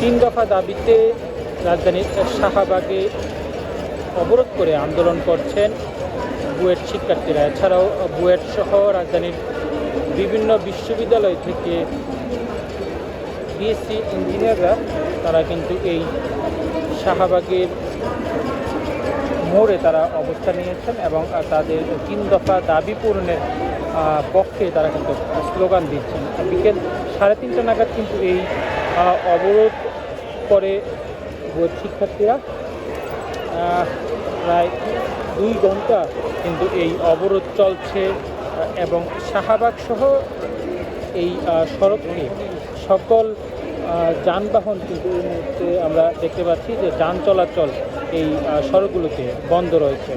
তিন দফা দাবিতে রাজধানীর শাহবাগে অবরোধ করে আন্দোলন করছেন বুয়েট শিক্ষার্থীরা। এছাড়াও বুয়েট সহ রাজধানীর বিভিন্ন বিশ্ববিদ্যালয় থেকে বিএসসি ইঞ্জিনিয়াররা, তারা কিন্তু এই শাহবাগের মোড়ে তারা অবস্থান নিয়েছেন এবং তাদের তিন দফা দাবি পূরণের পক্ষে তারা কিন্তু স্লোগান দিচ্ছেন। বিকেল সাড়ে তিনটা নাগাদ কিন্তু এই অবরোধ করে শিক্ষার্থীরা প্রায় দুই ঘণ্টা কিন্তু এই অবরোধ চলছে এবং শাহবাগ সহ এই আহ, সড়কে সকল যানবাহন কিন্তু এই মুহূর্তে আমরা দেখতে পাচ্ছি যে যান চলাচল এই সড়কগুলোতে বন্ধ রয়েছে।